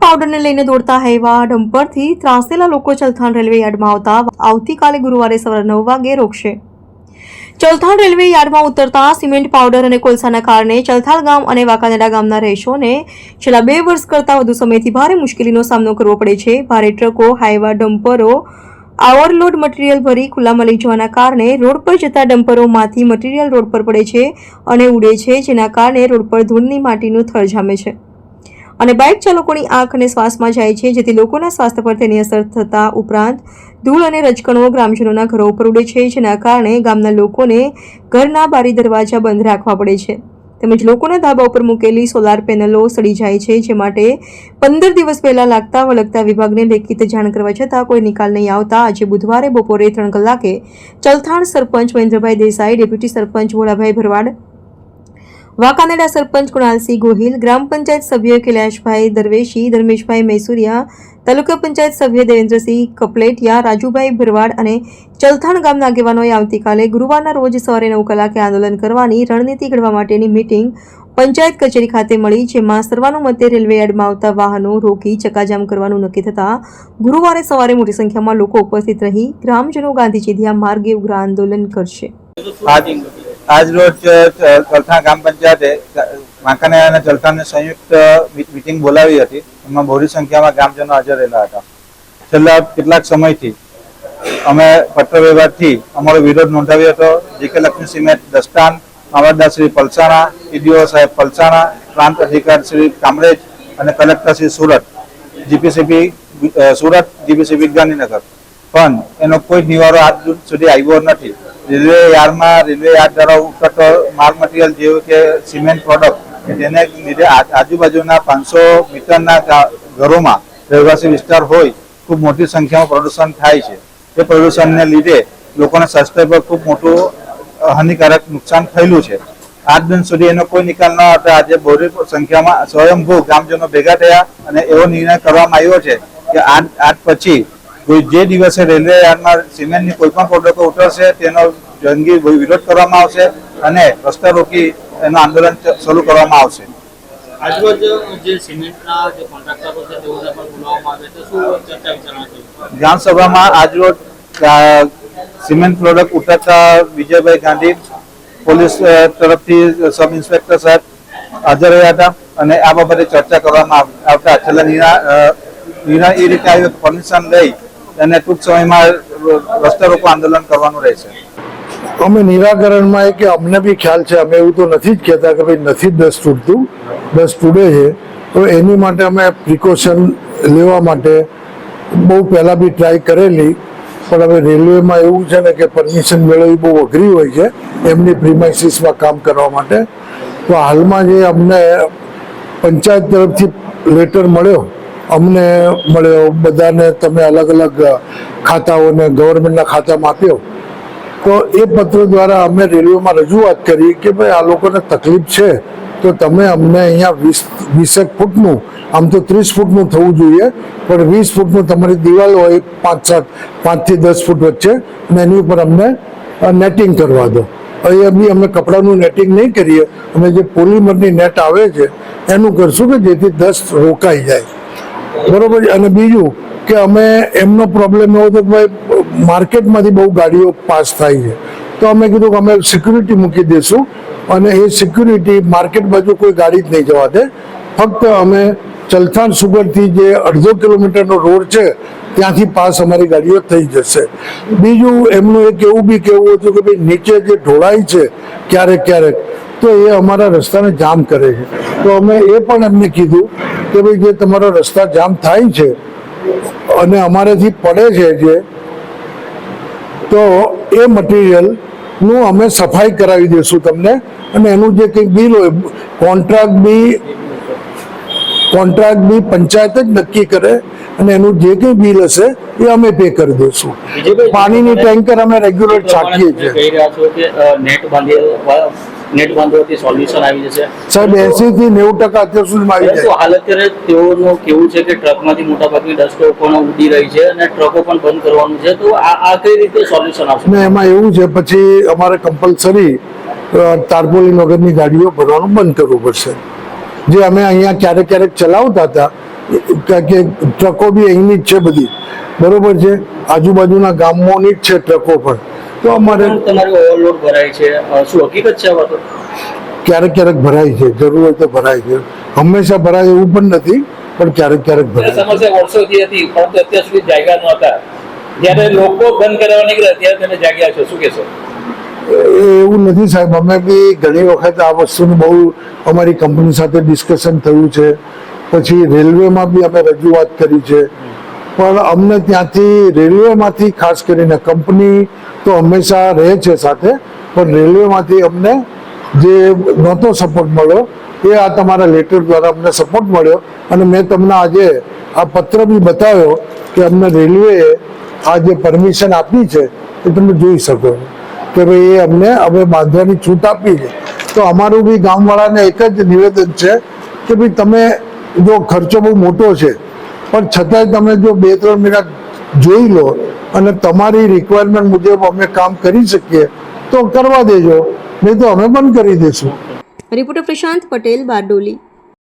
પાવડરને લઈને દોડતા હેવા ડમ્પરથી ત્રાસેલા લોકો ચલથાણ રેલવે યાર્ડમાં આવતા આવતીકાલે ગુરુવારે સવારે નવ વાગે રોકશે. ચલથાણ રેલવે યાર્ડમાં ઉતરતા સિમેન્ટ પાવડર અને કોલસાના કારણે ચલથાણ ગામ અને વાંકાનેડા ગામના રહેશોને છેલ્લા બે વર્ષ કરતાં વધુ સમયથી ભારે મુશ્કેલીનો સામનો કરવો પડે છે. ભારે ટ્રકો, હાઈવા ડમ્પરો, ઓવરલોડ મટીરીયલ ભરી ખુલ્લામાં લઈ જવાના કારણે રોડ પર જતા ડમ્પરોમાંથી મટીરીયલ રોડ પર પડે છે અને ઉડે છે, જેના કારણે રોડ પર ધૂળની માટીનું થર જામે છે. અને બાઇક ચાલકોની આંખ અને શ્વાસમાં જાય છે, જેથી લોકોના સ્વાસ્થ્ય પર તેની અસર થતા ઉપરાંત ધૂળ અને રજકણો ગ્રામજનોના ઘરો ઉપર ઉડે છે, જેના કારણે ગામના લોકોને ઘરના બારી દરવાજા બંધ રાખવા પડે છે. તેમજ લોકોના ધાબા ઉપર મૂકેલી સોલાર પેનલો સડી જાય છે, જે માટે પંદર દિવસ પહેલાં લાગતા વળગતા વિભાગને લેખિત જાણ કરવા છતાં કોઈ નિકાલ નહીં આવતા. આજે બુધવારે બપોરે ત્રણ કલાકે ચલથાણ સરપંચ મહેન્દ્રભાઈ દેસાઈ, ડેપ્યુટી સરપંચ ભોળાભાઈ ભરવાડ વાંકાનેડા સરપંચ કુણાલસિંહ ગોહિલ, ગ્રામ પંચાયત સભ્ય કૈલાશભાઈ દરવેશી, ધર્મેશભાઈ મૈસુરિયા, તાલુકા પંચાયત સભ્ય દેવેન્દ્રસિંહ કપલેટિયા, રાજુભાઈ ભરવાડ અને ચલથાણ ગામના આગેવાનોએ આવતીકાલે ગુરુવારના રોજ સવારે નવ કલાકે આંદોલન કરવાની રણનીતિ ઘડવા માટેની મીટિંગ પંચાયત કચેરી ખાતે મળી, જેમાં સર્વાનુમતે રેલવે યાર્ડમાં આવતા વાહનો રોકી ચકાજામ કરવાનું નક્કી થતાં ગુરુવારે સવારે મોટી સંખ્યામાં લોકો ઉપસ્થિત રહી ગ્રામજનો ગાંધીજી ચીધિયા માર્ગે ઉગ્ર આંદોલન કરશે. આજ રોજ ચલથાણ ગ્રામ પંચાયતે વાંકાનેર અને ચલથાણની સંયુક્ત મિટિંગ બોલાવી હતી. એમાં બહોળી સંખ્યામાં ગ્રામજનો હાજર રહેલા હતા. છેલ્લા કેટલાક સમયથી અમે પત્ર વ્યવહારથી અમારો વિરોધ નોંધાવ્યો હતો. જીકે લક્ષ્મી સિમેન્ટ દસ્તાન, મામલતદાર શ્રી પલસાણા, ઈડીઓ સાહેબ પલસાણા, પ્રાંત અધિકાર શ્રી કામરેજ અને collector Shri Surat, GPCB Surat GPCB Gandhinagar પણ એનો કોઈ જ નિવારો આજ સુધી આવ્યો નથી. રેલવે યાર્ડમાં રેલવે યાર્ડ દ્વારા ઉતરતો માલ મટીરિયલ જેવું કે સિમેન્ટ પ્રોડક્ટ જેને લીધે આજુબાજુના પાંચસો મીટરના ઘરોમાં રહેવાસી વિસ્તાર હોય, ખૂબ મોટી સંખ્યામાં પ્રદૂષણ થાય છે. તે પ્રદૂષણને લીધે લોકોના સ્વાસ્થ્ય પર ખૂબ મોટું હાનિકારક નુકસાન થયેલું છે. આજ દિન સુધી એનો કોઈ નિકાલ ન હતો આજે બહોળી સંખ્યામાં સ્વયંભૂ ગ્રામજનો ભેગા થયા અને એવો નિર્ણય કરવામાં આવ્યો છે કે આજ આજ પછી કોઈ જે દિવસે રેલવે યાર્ડમાં સિમેન્ટની કોઈ પણ પ્રોડક્ટો ઉતરશે તેનો જંગી વિરોધ કરવામાં આવશે અને રસ્તા રોકી એનું આંદોલન શરૂ કરવામાં આવશે. આજરોજ જે સિમેન્ટના જે કોન્ટ્રાક્ટરો છે તેઓને પણ બોલાવવામાં આવે તો શું ચર્ચા વિચારણા થઈ ગ્રામ સભામાં આજરોજ સિમેન્ટ પ્રોડક્ટ ઉતરતા વિજયભાઈ ગાંધી પોલીસ તરફથી સબ ઇન્સ્પેક્ટર સાહેબ હાજર રહ્યા હતા અને આ બાબતે ચર્ચા કરવામાં આવતા. છેલ્લા નિર્ણય એ રીતે આવ્યો પરમિશન લઈ અને ટૂંક સમયમાં રસ્તા રોકો આંદોલન કરવાનું રહેશે. અમે નિરાકરણમાં એ કે અમને બી ખ્યાલ છે, અમે એવું તો નથી જ કહેતા કે ભાઈ નથી દસ તૂટતું, દસ તૂટે છે. તો એની માટે અમે પ્રિકોશન લેવા માટે બહુ પહેલાં બી ટ્રાય કરેલી. પણ હવે રેલવેમાં એવું છે ને કે પરમિશન મેળવવી બહુ અઘરી હોય છે, એમની પ્રિમાઇસીસમાં કામ કરવા માટે. તો હાલમાં જે અમને પંચાયત તરફથી લેટર મળ્યો અમને મળ્યો, બધાને તમે અલગ અલગ ખાતાઓને, ગવર્મેન્ટના ખાતામાં આપ્યો. તો એ પત્ર દ્વારા અમે રેલવેમાં રજૂઆત કરી કે ભાઈ આ લોકોને તકલીફ છે, તો તમે અમને અહીંયા વીસ, વીસેક ફૂટનું, આમ તો ત્રીસ ફૂટનું થવું જોઈએ, પણ વીસ ફૂટનું તમારી દિવાલ હોય પાંચ, સાત, પાંચથી દસ ફૂટ વચ્ચે, અને એની ઉપર અમને નેટિંગ કરવા દો. અહીંયા બી અમે કપડાનું નેટિંગ નહીં કરીએ, અમે જે પોલિમરની નેટ આવે છે, એનું કરશું કે જેથી દસ રોકાઈ જાય. બરોબર અને બીજું કે અમે એમનો પ્રોબ્લેમ એવો હતો કે ભાઈ, માર્કેટમાંથી બહુ ગાડીઓ પાસ થાય છે. તો અમે કીધું કે અમે સિક્યુરિટી મૂકી દઈશું અને એ સિક્યુરિટી માર્કેટ બાજુ કોઈ ગાડી જ નહીં જવા દે. ફક્ત અમે ચલથાણ સુગરથી જે અડધો કિલોમીટરનો રોડ છે, ત્યાંથી પાસ અમારી ગાડીઓ થઈ જશે. બીજું એમનું એક એવું બી કહેવું હતું કે ભાઈ, નીચે જે ઢોળાય છે, ક્યારેક ક્યારેક, તો એ અમારા રસ્તાને જામ કરે છે. તો અમે એ પણ એમને કીધું કે ભાઈ જે તમારો રસ્તા જામ થાય છે અને અમારેથી પડે છે જે તો એ મટીરિયલનું અમે સફાઈ કરાવી દઈશું તમને. અને એનું જે કંઈ બિલ હોય કોન્ટ્રાક્ટ બી કોન્ટ્રાક્ટ બી પંચાયત જ નક્કી કરે અને એનું જે કંઈ બિલ હશે એ અમે પે કરી દઈશું. પાણીની ટેન્કર અમે રેગ્યુલર છાંટીએ છીએ. નેટ બાંધી નેટ સોલ્યુશન આવી જશે. સાહેબ એસી થી નેવું ટકા અત્યાર સુધીમાં આવી જાય. હાલ અત્યારે તેઓનું કેવું છે કે ટ્રકમાંથી મોટાભાગની ડસ્ટો પણ ઉડી રહી છે અને ટ્રકો પણ બંધ કરવાનું છે. તો આ આ કઈ રીતે સોલ્યુશન આવશે? ને એમાં એવું છે પછી અમારે કમ્પલસરી તારપોલી વગરની ગાડીઓ ભરવાનું બંધ કરવું પડશે. જે અમે અહીંયા ક્યારેક ક્યારેક ચલાવતા હતા કે ટ્રકો બી અહીંની જ છે બધી. બરોબર છે? આજુબાજુના ગામોની જ છે ટ્રકો પણ. તો અમારે તમારે ઓવરલોડ ભરાય છે. શું હકીકત છે આ ક્યારેક ક્યારેક ભરાય છે. જરૂર હોય તો ભરાય છે. હંમેશા ભરાય એવું પણ નથી પણ ક્યારેક ક્યારેક ભરાય સમસ્યા વર્ષોથી હતી પરંતુ અત્યાર સુધી જાગ્યા નહોતા. જ્યારે લોકો બંધ કરાવવા નીકળ્યા ત્યારે તમે જાગ્યા છો. શું કહેશો? એ- એવું નથી સાહેબ. અમે બી ઘણી વખત આ વસ્તુનું બહુ અમારી કંપની સાથે ડિસ્કશન થયું છે. પછી રેલવેમાં બી અમે રજૂઆત કરી છે. પણ અમને ત્યાંથી રેલવેમાંથી ખાસ કરીને કંપની તો હંમેશા રહે છે સાથે, પણ રેલવેમાંથી અમને જે નહોતો સપોર્ટ મળ્યો, એ આ તમારા લેટર દ્વારા અમને સપોર્ટ મળ્યો. અને મેં તમને આજે આ પત્ર બી બતાવ્યો કે અમને રેલવેએ આ જે પરમિશન આપી છે, એ તમે જોઈ શકો. કે ભાઈ, એ અમને હવે બાંધવાની છૂટ આપી છે. તો અમારું બી ગામવાળાને એક જ નિવેદન છે કે ભાઈ, તમે જો ખર્ચો બહુ મોટો છે, પણ છતાંય તમે જો બે ત્રણ મિનિટ જોઈ લો અને તમારી રિક્વાયરમેન્ટ મુજબ અમે કામ કરી શકીએ તો કરવા દેજો, નહીં તો અમે બંધ કરી દઈશું રિપોર્ટર પ્રશાંત પટેલ બારડોલી.